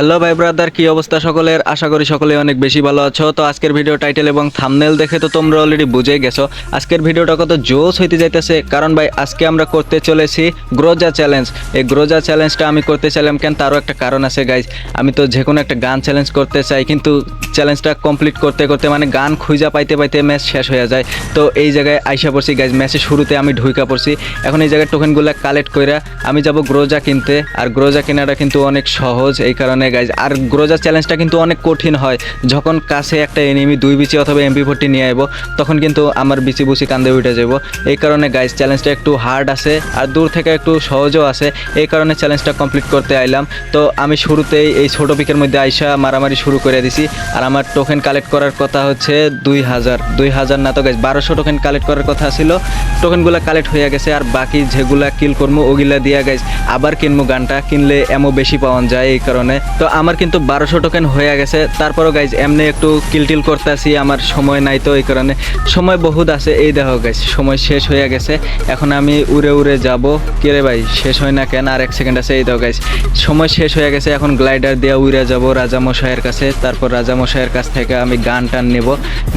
Hello ভাই brother, কি অবস্থা সকলের? আশা করি সকলে অনেক বেশি ভালো আছো। তো আজকের ভিডিও টাইটেল এবং থামনেল দেখে তো তোমরা অলরেডি বুঝে গেছো। আজকের ভিডিওটা কত জোস হইতে যাইতেছে। কারণ ভাই, আজকে আমরা করতে চলেছি গ্রোজা চ্যালেঞ্জ এই গ্রোজা চ্যালেঞ্জটা আমি করতে চাইলাম কেন? তারও একটা কারণ আছে গাইজ আমি তো যে কোনো একটা গান চ্যালেঞ্জ করতে চাই, কিন্তু চ্যালেঞ্জটা কমপ্লিট করতে করতে মানে গান খুঁজা পাইতে পাইতে ম্যাচ শেষ হয়ে যায়। তো এই জায়গায় আইসা পড়ছি গাইজ ম্যাচের শুরুতে আমি ঢুইকা পড়ছি। এখন এই জায়গায় টোকেনগুলো কালেক্ট কইরা আমি যাব গ্রোজা কিনতে। আর গ্রোজা কেনাটা কিন্তু অনেক সহজ, এই কারণে গাইজ আর গ্রোজার চ্যালেঞ্জটা কিন্তু অনেক কঠিন হয়। যখন কাছে একটা এনিমি দুই বিচি অথবা এমপি ফোরটি নিয়ে আইব, তখন কিন্তু আমার বিচি বুচি কান্দে উঠে যাব এই কারণে গাইজ চ্যালেঞ্জটা একটু হার্ড আছে, আর দূর থেকে একটু সহজও আছে। এই কারণে চ্যালেঞ্জটা কমপ্লিট করতে আইলাম। তো আমি শুরুতেই এই ছোট পিকের মধ্যে আইসা মারামারি শুরু করে দিছি। আর আমার টোকেন কালেক্ট করার কথা হচ্ছে দুই হাজার। দুই হাজার না তো গাইজ বারোশো টোকেন কালেক্ট করার কথা ছিল। টোকেনগুলো কালেক্ট হয়ে গেছে, আর বাকি যেগুলা কিল করব ওগুলা দিয়া গাইজ আবার কিনবো গানটা। কিনলে এমও বেশি পাওয়া যায় এই কারণে। তো আমার কিন্তু বারোশো টোকেন হয়ে গেছে। তারপরও গাইজ এমনি একটু কিলটিল করতে আসি আমার সময় নাই তো এই কারণে। সময় বহুত আছে, এই দেখো গাইজ সময় শেষ হয়ে গেছে। এখন আমি উড়ে উড়ে যাব। রে ভাই, শেষ হয় না কেন? আর এক সেকেন্ড আছে, এই দেখো গাইজ সময় শেষ হয়ে গেছে। এখন গ্লাইডার দিয়ে উড়ে যাব রাজামশাইয়ের কাছে। তারপর রাজামশাইয়ের কাছ থেকে আমি গান টান নেব।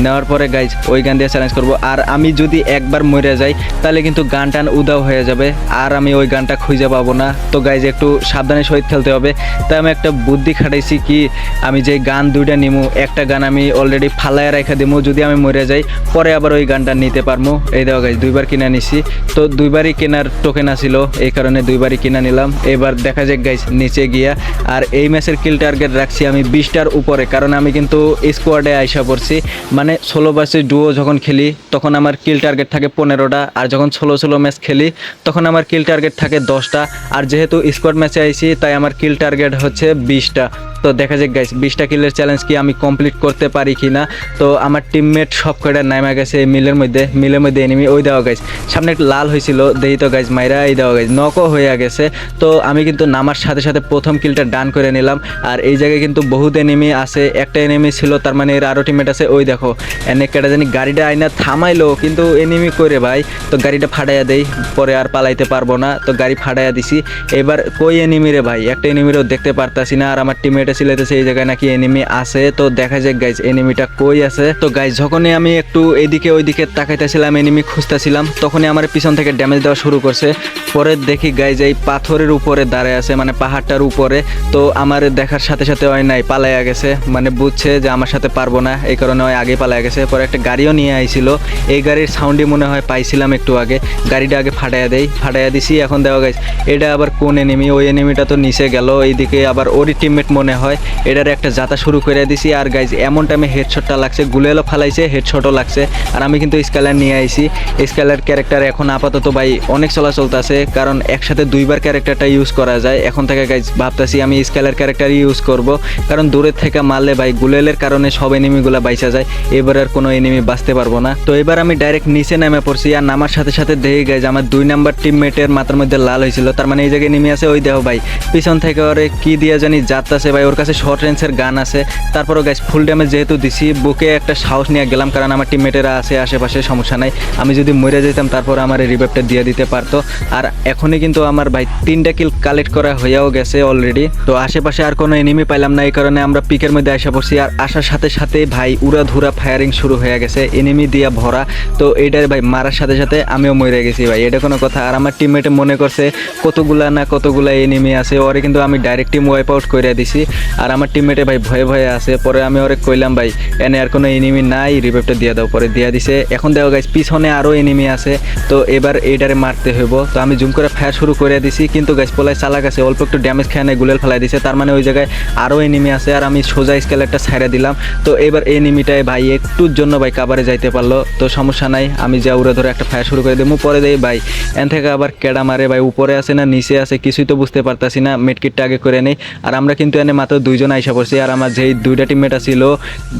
নেওয়ার পরে গাইজ ওই গান দিয়ে চ্যালেঞ্জ করব। আর আমি যদি একবার মরে যাই, তাহলে কিন্তু গান টান উদাও হয়ে যাবে। আর আমি ওই গানটা খুঁজে পাবো না। তো গাইজ একটু সাবধানে সহিত খেলতে হবে। তাই আমি একটা বুদ্ধি খাটাইছি কি আমি যে গান দুইটা নিমু, একটা গান আমি অলরেডি ফালায় রেখে দিমু, যদি আমি মরে যাই, পরে আবার ওই গানটা নিতে পারব এই দেওয়া গাইজ দুইবার কিনে নিছি। তো দুইবারই কেনার টোকেন আসিল এই কারণে দুইবারই কিনা নিলাম। এবার দেখা যাক গাইজ নিচে গিয়া। আর এই ম্যাচের কিল টার্গেট রাখছি আমি বিশটার উপরে, কারণ আমি কিন্তু স্কোয়াডে আইসা পড়ছি। মানে ষোলো বাসে ডুও যখন খেলি, তখন আমার কিল টার্গেট থাকে পনেরোটা। আর যখন ষোলো ষোলো ম্যাচ খেলি, তখন আমার কিল টার্গেট থাকে দশটা। আর যেহেতু স্কোয়াড ম্যাচে আইছি, তাই আমার কিল টার্গেট হচ্ছে বিশটা। তো দেখা যাক গাইস বিশটা কিলের চ্যালেঞ্জ কি আমি কমপ্লিট করতে পারি কি না তো আমার টিমমেট সব কয়টা নামা গেছে মিলের মধ্যে মিলের মধ্যে এনিমি ওই দেওয়া গাইস সামনে একটু লাল হয়েছিল, দেই তো গাইজ মাইরা, এই দেওয়া গাইজ নকও হয়ে গেছে। তো আমি কিন্তু নামার সাথে সাথে প্রথম কিলটা ডান করে নিলাম। আর এই জায়গায় কিন্তু বহুত এনিমি আছে, একটা এনিমি ছিল, তার মানে এর আরও টিমমেট আছে, ওই দেখো। এনে কেটা জানি গাড়িটা আইনা থামাইলো, কিন্তু এনিমি করে ভাই, তো গাড়িটা ফাটাইয়া দেই, পরে আর পালাইতে পারব না, তো গাড়ি ফাটাইয়া দিছি। এবার কই এনিমি রে ভাই? একটা এনিমিরও দেখতে পারতাছি না, আর আমার টিমমেটে সিলাইতেছে, এই জায়গায় নাকি এনিমি আছে। তো দেখা যাক গাইজ এনিমিটা কই আছে। তো গাইজ যখনই আমি একটু এদিকে ওইদিকে তাকাইতেছিলাম এনিমি খুঁজতেছিলাম, তখনই আমার পিছন থেকে ড্যামেজ দেওয়া শুরু করছে। পরে দেখি গাইজ এই পাথরের উপরে দাঁড়ায় আছে মানে পাহাড়টার উপরে। তো আমার দেখার সাথে সাথে ওই নাই, পালাইয়া গেছে। মানে বুঝছে যে আমার সাথে পারব না, এই কারণে ওই আগে পালাইয়া গেছে। পরে একটা গাড়িও নিয়ে আইছিল। এই গাড়ির সাউন্ডই মনে হয় পাইছিলাম একটু আগে। গাড়িটা আগে ফাটাইয়া দেই, ফাটাইয়া দিছি, এখন দেওয়া গাইজ এটা আবার কোন এনিমি ওই এনিমিটা তো নিচে গেল, এইদিকে আবার ওরই টিমমেট মনে হয়। এটার একটা যাতা শুরু করে দিছি। আর গাইজ এমন টাইমে হেডশটটা লাগছে, গুলেলো ফালাইছে হেডশটও লাগছে। আর আমি কিন্তু স্কেলার নিয়ে আইছি। স্কেলার ক্যারেক্টার এখন আপাতত ভাই অনেক চলাচল আছে, কারণ একসাথে দুইবার ক্যারেক্টারটা ইউজ করা যায়। এখন থেকে গাইজ ভাবতেছি আমি স্কেলার ক্যারেক্টার ইউজ করব। কারণ দূরের থেকে মারলে ভাই গুলেলের কারণে সব এনিমিগুলো বাইসা যায়। এবার আর কোনো এনিমি বাঁচতে পারব না। তো এবার আমি ডাইরেক্ট নিচে নেমে পড়ছি, আর নামার সাথে সাথে দেখে গাইজ আমার দুই নাম্বার টিমমেটের মাথার মধ্যে লাল হয়েছিল। তার মানে এই জায়গায় নেমে আছে ওই দেহ ভাই। পিছন থেকে ওরে কি দিয়ে জানি যাত্রাছে ভাই কাছে শর্ট রেঞ্জের গান আছে। তারপরও গাইজ ফুল ড্যামেজ যেহেতু দিছি, বুকে একটা সাহস নিয়ে গেলাম কারণ আমার টিমমেটেরা আছে আশেপাশে, সমস্যা নাই। আমি যদি মরে যেতাম, তারপর আমার এই রিভাইভটা দিয়ে দিতে পারতো। আর এখনই কিন্তু আমার ভাই তিনটা কিল কালেক্ট করা হয়েও গেছে অলরেডি তো আশেপাশে আর কোনো এনিমি পাইলাম না, এই কারণে আমরা পিকের মধ্যে আসা পড়ছি। আর আসার সাথে সাথে ভাই উড়া ধুরা ফায়ারিং শুরু হয়ে গেছে এনিমি দিয়া ভরা। তো এইটার ভাই মারার সাথে সাথে আমিও মরে গেছি ভাই, এটা কোনো কথা। আর আমার টিমমেটে মনে করছে, কতগুলা না কতগুলা এনিমি আছে, ওরে কিন্তু আমি ডাইরেক্ট টিম ওয়াইপ আউট করে দিছি। আর আমার টিমমেটে ভাই ভয়ে ভয়ে আছে। পরে আমি ওরে কইলাম, ভাই, এনে আর কোনো এনিমি নাই রিভাইভটা দিয়ে দাও। পরে দিয়ে দিছে। এখন দেওয়া গাইজ পিছনে আরও এনিমি আছে। তো এবার এইটারে মারতে হইব। তো আমি জুম করে ফায়ার শুরু করে দিছি। কিন্তু গাইজ পোলায় চালাক আছে, অল্প একটু ড্যামেজ খেয়ে নেয় গুলেল ফেলাই দিছে। তার মানে ওই জায়গায় আরও এনিমি আছে আর আমি সোজা স্কেলারটা ছাইড়া দিলাম। তো এবার এনিমিটায় ভাই একটুর জন্য ভাই কাবারে যাইতে পারল। তো সমস্যা নাই, আমি যা উড়ে ধরে একটা ফায়ার শুরু করে দেবো পরে দেই ভাই এন থেকে আবার কেডা মারে? ভাই, উপরে আছে না, নিচে আছে? কিছুই তো বুঝতে পারতাছি না। মেটকিটটা আগে করে নেই। আর আমরা কিন্তু এনে মাত্র দুইজন আইসা পড়ছে। আর আমার যেই দুইটা টিমমেট ছিল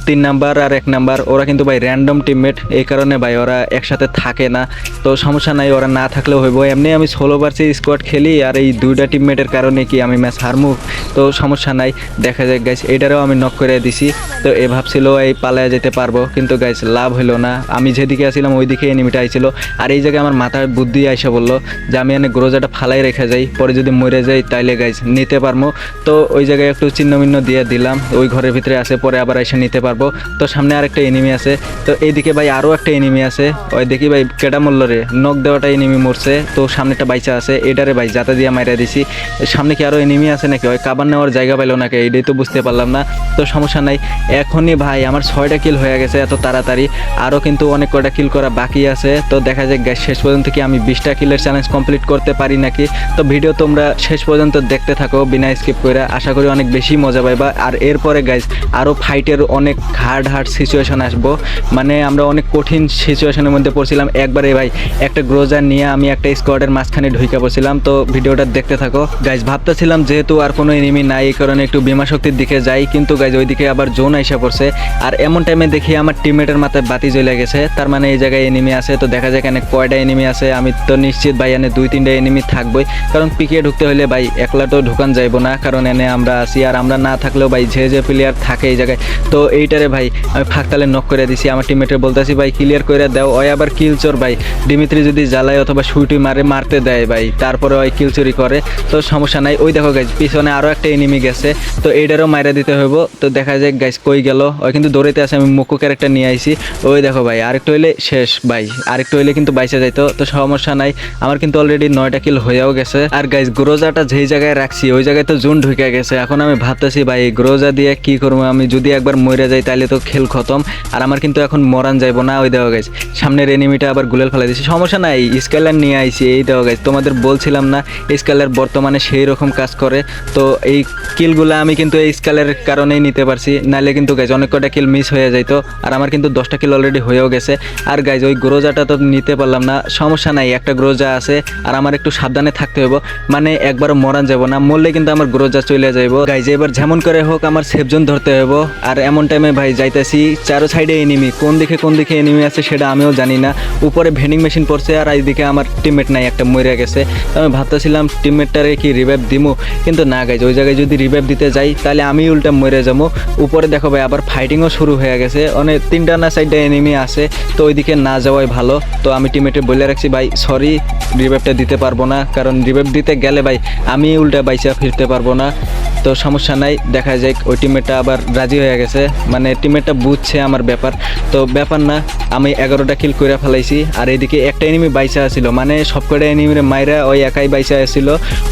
তিন নাম্বার আর এক নাম্বার, ওরা কিন্তু ভাই র্যান্ডম টিমমেট এই কারণে ভাই ওরা একসাথে থাকে না। তো সমস্যা নাই, ওরা না থাকলেও হইব। এমনি আমি ষোলো বার্সে স্কোয়াড খেলি, আর এই দুইটা টিমমেটের কারণে কি আমি ম্যাচ হারমু? তো সমস্যা নাই, দেখা যাক গাইস এটারও আমি নক করে দিছি। তো এ ভাবছিল এই পালায় যেতে পারব, কিন্তু গাইস লাভ হলো না। আমি যেদিকে আসছিলাম ওই দিকে এনিমিটা আইছিল। আর এই জায়গায় আমার মাথায় বুদ্ধি আইসা বলল যে আমি এনে গ্রোজাটা ফালাই রেখে যাই, পরে যদি মরে যাই, তাইলে গাইস নিতে পারব তো ওই জায়গায় একটু চিহ্ন মিহ্ন দিয়ে দিলাম। ওই ঘরের ভিতরে আছে পরে আবার এসে নিতে পারব। তো সামনে আরেকটা এনিমি আছে। তো এইদিকে ভাই আরও একটা এনিমি আছে। ওই দেখি ভাই কেডা মূল্য রে? নখ দেওয়াটা এনিমি মরছে। তো সামনেটা বাইচা আছে। এটারে ভাই যাতা দিয়ে মাইরা দিছি। সামনে কি আরও এনিমি আছে নাকি? ওই কাবার নেওয়ার জায়গা পাইলো নাকি? এটাই তো বুঝতে পারলাম না। তো সমস্যা নাই। এখনই ভাই আমার ছয়টা কিল হয়ে গেছে এত তাড়াতাড়ি। আরও কিন্তু অনেক কয়টা কিল করা বাকি আছে। তো দেখা যাক guys, শেষ পর্যন্ত কি আমি বিশটা কিলের চ্যালেঞ্জ কমপ্লিট করতে পারি নাকি? তো ভিডিও তোমরা শেষ পর্যন্ত দেখতে থাকো বিনা স্কিপ করে। আশা করি অনেক বেশি মজা পাইবা আর এরপরে গাইজ আরও ফাইটের অনেক হার্ড হার্ড সিচুয়েশন আসব। মানে আমরা অনেক কঠিন সিচুয়েশনের মধ্যে পড়ছিলাম। একবারে ভাই, একটা গ্রোজার নিয়ে আমি একটা স্কোয়াডের মাঝখানে ঢুকে পড়ছিলাম। তো ভিডিওটা দেখতে থাকো। গাইজ ভাবতেছিলাম যেহেতু আর কোনো এনিমি নাই, এই কারণে একটু বিমা শক্তির দিকে যাই, কিন্তু গাইজ ওইদিকে আবার জোন আইসা পড়ছে। আর এমন টাইমে দেখি আমার টিমমেটের মাথায় বাতি জ্বলে গেছে। তার মানে এই জায়গায় এনিমি আছে, তো দেখা যায় এখানে কয়টা এনিমি আছে। আমি তো নিশ্চিত ভাই এনে দুই তিনটা এনিমি থাকবোই। কারণ পিকে ঢুকতে হলে ভাই, একলা তো ঢুকান যাইবো না। কারণ এনে আমরা আছি আর আমরা না থাকলেও ভাই, যে যে প্লেয়ার থাকে এই জায়গায়। তো এইটারে ভাই, আমি ফাঁকতালে নক করে দিছি। আমার টিমমেটের বলতেছি, ভাই ক্লিয়ার করে দাও। ওই আবার কিল চোর ভাই ডিমিত্রি যদি জ্বালায় অথবা সুইটুই মারে, মারতে দেয় ভাই, তারপরে ওই কিল চুরি করে। তো সমস্যা নাই। ওই দেখো গাইজ পিছনে আরও একটা এনিমি গেছে। তো এইটারও মাইরা দিতে হইব। তো দেখা যায় গাইজ কই গেল। ওই কিন্তু দৌড়াইতে আছে, আমি মুকু ক্যারেক্টার নিয়ে আইছি। ওই দেখো ভাই, আরেকটু হইলে শেষ ভাই। আরেকটু হইলে কিন্তু বাইসে যাইতো। তো সমস্যা নাই। আমার কিন্তু অলরেডি নয়টা কিল হয়েও গেছে। আর গাইজ গ্রোজাটা যেই জায়গায় রাখছি, ওই জায়গায় তো জুন ঢুকে গেছে। এখন আমি ভাবতেছি, ভাই গ্রোজা দিয়ে কি করব? আমি যদি একবার মরে যাই তাহলে তো খেল খতম। আর আমার কিন্তু এখন মরান যাইবো না, ওই দেওয়া গাইজ সামনের এনিমিটা আবার গুলেল ফেলে দিছি। সমস্যা নাই স্কেলার নিয়ে আইছি, এই দেওয়া গাইজ তোমাদের বলছিলাম না স্কেলার বর্তমানে সেই রকম কাজ করে। তো এই কিলগুলো আমি কিন্তু এই স্কেলের কারণেই নিতে পারছি। নাহলে কিন্তু গাইজ অনেক কটা কিল মিস হয়ে যাইতো। আর আমার কিন্তু দশটা কিল অলরেডি হয়েও গেছে। আর গাইজ ওই গ্রোজাটা তো নিতে পারলাম না। সমস্যা নাই, একটা গ্রোজা আছে। আর আমার একটু সাবধানে থাকতে হইব। মানে একবারও মরান যাব না, মরলে কিন্তু আমার গ্রোজা চলে যাইব। গাইজ এবার যেমন করে হোক আমার সেফজন ধরতে হইব। আর এমন টাইমে ভাই যাইতেছি, চারো সাইডে এনিমি কোন দিকে কোন দিকে এনিমি আছে সেটা আমিও জানি না। উপরে ভেন্ডিং মেশিন পড়ছে আর এইদিকে আমার টিমমেট নাই, একটা মরে গেছে। আমি ভাবতেছিলাম টিমমেটটারে কি রিভাইভ দিমু, কিন্তু না গাইজ ওই জায়গায় যদি রিভাইভ দিতে যাই, তাহলে আমি উল্টা মরে যাব উপরে দেখো ভাই, আবার ফাইটিংও শুরু হয়ে গেছে। অনেক তিনটা না সাইডে এনিমি আছে, তো ওইদিকে না যাওয়াই ভালো। তো আমি টিমেটে বলে রাখছি, ভাই সরি রিভাইভটা দিতে পারব না। কারণ রিভাইভ দিতে গেলে ভাই, আমি উল্টা বাইচা ফিরতে পারব না। তো সমস্যা নাই, দেখা যায় ওই টিমমেটটা আবার রাজি হয়ে গেছে। মানে টিমমেটটা বুঝছে আমার ব্যাপার। তো ব্যাপার না, আমি এগারোটা কিল করে ফেলাইছি, আর এদিকে একটা এনিমি বাইসা আছিল। মানে সব কটা এনিমির মাইরা ওই একাই বাইসা আসছিল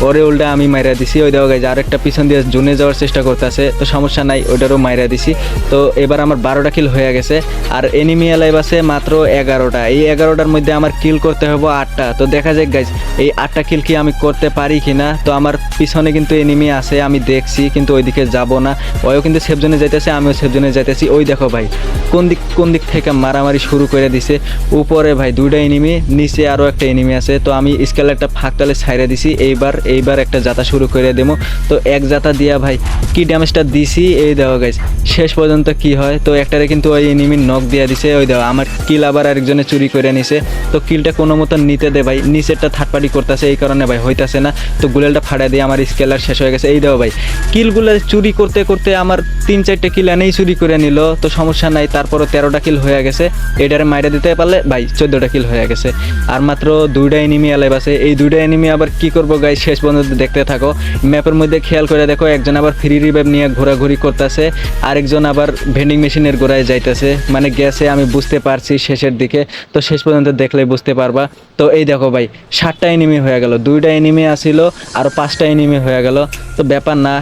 ওরে উল্টা আমি মাইরা দিছি, ওই দেওয়া গেছে আরেকটা পিছন দিয়ে জুনে যাওয়ার চেষ্টা করতেছে। তো সমস্যা নাই, ওইটারও মাইরা দিছি। তো এবার আমার বারোটা কিল হয়ে গেছে, আর এনিমি এলাইভ আছে মাত্র এগারোটা। এই এগারোটার মধ্যে আমার কিল করতে হবে আটটা। তো দেখা যাক গাইজ এই আটটা কিল কি আমি করতে পারি কিনা? তো আমার পিছনে কিন্তু এনিমি আছে, আমি দেখছি, কিন্তু ওইদিকে যাব না। ওইও কিন্তু সেফজনে যাইতেছে, আমিও সেফজনে যাইতেছি। ওই দেখো ভাই, কোন দিক কোন দিক থেকে মারামারি শুরু করে দিছে? উপরে ভাই দুইটা এনিমি নিচে আরও একটা এনিমি আছে। তো আমি স্কেলারটা ফাঁকতালে ছাইড়ে দিছি। এইবার এইবার একটা যাতা শুরু করে দেবো। তো এক যাতা দিয়া ভাই, কি ড্যামেজটা দিছি? এই দেখো গাইজ শেষ পর্যন্ত কি হয়? তো একটারে কিন্তু ওই এনিমির নখ দিয়ে দিছে। ওই দেখো, আমার কিল আবার আরেকজনে চুরি করে নিছে। তো কিলটা কোনো মতো নিতে দে ভাই। নিচেরটা থার্ড পার্টি করতেছে, এই কারণে ভাই হইতাছে না। তো গুলেলটা ফাড়া দিয়ে আমার স্কেলার শেষ হয়ে গেছে। এই দেখো ভাই কিলগুলো চুরি করতে করতে আমার তিন চারটে কিল এনেই চুরি করে নিল, তো সমস্যা নাই, তারপরও তেরোটা কিল হয়ে গেছে। এটারে মাইরে দিতে পারলে, ভাই, চোদ্দোটা কিল হয়ে গেছে। আর মাত্র দুইটা এনিমি অ্যালাইভ আছে। এই দুইটা এনিমি আবার কি করব গাই শেষ পর্যন্ত দেখতে থাকো। ম্যাপের মধ্যে খেয়াল করে দেখো, একজন আবার ফ্রি রিভাইভ নিয়ে ঘোরাঘুরি করতেছে, আরেকজন আবার ভেন্ডিং মেশিনের গোড়ায় যাইতেছে। মানে গেছে, আমি বুঝতে পারছি শেষের দিকে। তো শেষ পর্যন্ত দেখলে বুঝতে পারবা। তো এই দেখো ভাই, সাতটা এনিমি হয়ে গেল। দুইটা এনিমি আসিল আর পাঁচটা এনিমি হয়ে গেল। তো ব্যাপার না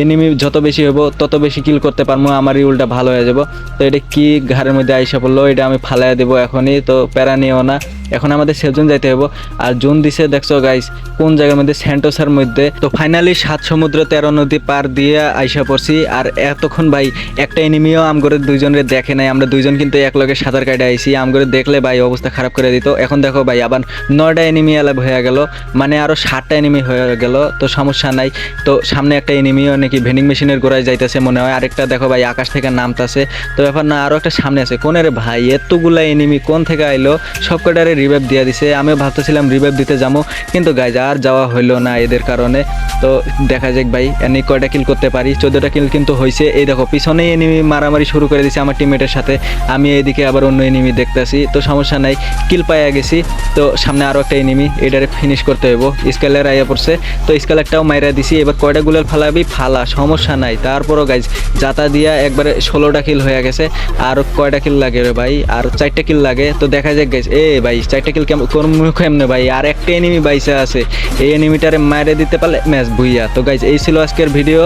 এনিমি যত বেশি হব তত বেশি কিল করতে পারব আমার উল্টা ভালো হয়ে যাব। তো এটা কি ঘরের মধ্যে আইসা পড়ল, এটা আমি ফালাই দেবো এখনই, তো প্যারা নিও না। এখন আমাদের সেজন যাইতে হব আর জুন দিছে, দেখছ গাইস কোন জায়গার মধ্যে স্যান্টোসার মধ্যে? তো ফাইনালি সাত সমুদ্র তেরো নদী পার দিয়ে আইসা পড়ছি। আর এতক্ষণ ভাই, একটা এনিমিও আমগরে দুইজনের দেখে নাই। আমরা দুইজন কিন্তু এক লগে সাঁতার কাটে আইছি। আমগরে দেখলে ভাই অবস্থা খারাপ করে দিত। এখন দেখো ভাই, আবার নয়টা এনিমি অ্যালাভ হয়ে গেল। মানে আরও সাতটা এনিমি হয়ে গেল। তো সমস্যা নাই। তো সামনে একটা এনিমিও নাকি ভেন্ডিং মেশিনের গোড়ায় যাইতেছে মনে হয়। আরেকটা দেখো ভাই, আকাশ থেকে নামতাছে। তো ব্যাপার না আরও একটা সামনে আছে। কোন রে ভাই, এতগুলা এনিমি কোন থেকে আইলো? সব কটারে রিভাইভ দিয়ে দিছে। আমিও ভাবতেছিলাম রিভাইভ দিতে যাব কিন্তু গাইজ আর যাওয়া হইল না এদের কারণে। তো দেখা যাক ভাই এনে কয়টা কিল করতে পারি? চোদ্দোটা কিল কিন্তু হয়েছে এই দেখো, পিছনেই এনিমি মারামারি শুরু করে দিছে আমার টিমমেটের সাথে। আমি এইদিকে আবার অন্য এনিমি দেখতেছি। তো সমস্যা নাই কিল পাইয়া গেছি। তো সামনে আরও একটা এনিমি এটারে ফিনিশ করতে হইব। স্কেলের আইয়া পড়ছে। তো স্কেলারটাও মাইরা দিছি। এবার কয়টা গুলাল ফালাবি? ফালা, সমস্যা নাই। তারপরও গাইজ যাতা দিয়া একবারে ষোলোটা কিল হয়ে গেছে। আর কয়টা কিল লাগে রে ভাই? আর চারটা কিল লাগে। তো দেখা যাক গাইজ এ ভাই চারটা কিল কেমন ভাই? আর একটা এনিমি বাইসে আছে। এই এনিমিটারে মারে দিতে পারলে ম্যাচ ভুইয়া তো গাইজ এই ছিল আজকের ভিডিও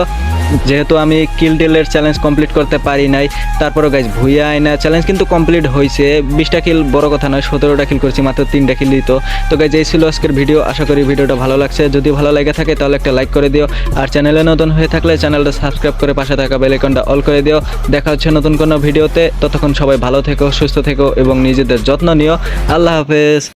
যেহেতু আমি কিল ডিলের চ্যালেঞ্জ কমপ্লিট করতে পারি নাই, তারপরও গাইজ ভুইয়া আয়না চ্যালেঞ্জ কিন্তু কমপ্লিট হয়েছে বিশটা কিল বড় কথা নয়, সতেরোটা কিল করছি, মাত্র তিনটা কিল দিত। তো গাইজ এই ছিল আজকের ভিডিও আশা করি ভিডিওটা ভালো লাগছে। যদি ভালো লাগে থাকে, তাহলে একটা লাইক করে দিও। আর চ্যানেলে নতুন হয়ে থাকলে চ্যানেলটা সাবস্ক্রাইব করে পাশে থাকা বেল আইকনটা অল করে দিও। দেখা হচ্ছে নতুন কোনো ভিডিওতে ততক্ষণ সবাই ভালো থেকো, সুস্থ থেকো এবং নিজেদের যত্ন নিও। আল্লাহ হাফেজ।